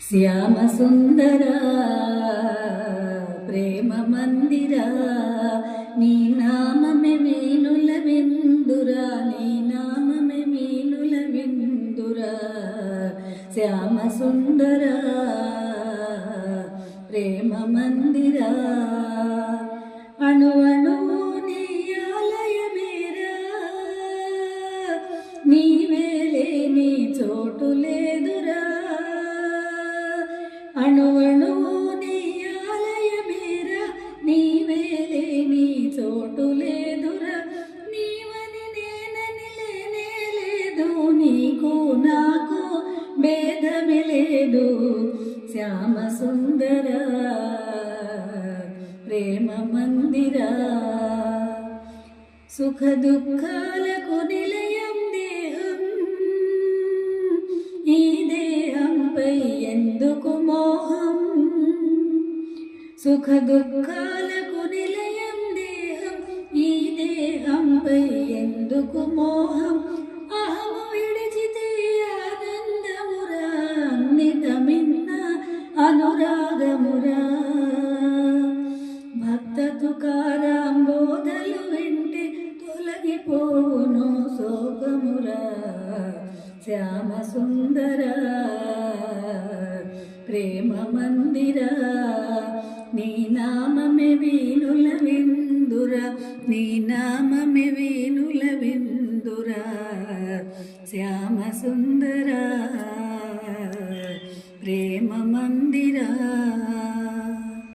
శ్యామ సుందర ప్రేమ మందిరా నీ నామమే వేణుల విందురా నీ నామమే వేణుల విందురా. శ్యామ సుందర ప్రేమ మందిరా. అణువణు నీ ఆలయమేరా నీవేలే నీ చోటు లేదురా. నీవని నేనని లేనే లేదు నీకు నాకు భేదమే లేదు. శ్యామ సుందర ప్రేమ మందిరా. సుఖ దుఃఖాలకు నిలయం దేహంపై ఎందుకు మోహం? సుఖ దుఃఖాలకు నిలయం దేహం ఈ దేహంపై ఎందుకు మోహం? అహము విడిచితే ఆనందమురా అన్నిటమిన్న అనురాగమురా. భక్త తుకారాం బోధలు వింటే తొలగిపోవును శోకమురా. శ్యామ సుందరా ప్రేమ మందిరా నీ నామమే వీణుల విందురా నీ నామమే వీణుల విందురా. శ్యామ సుందరా ప్రేమ మందిరా.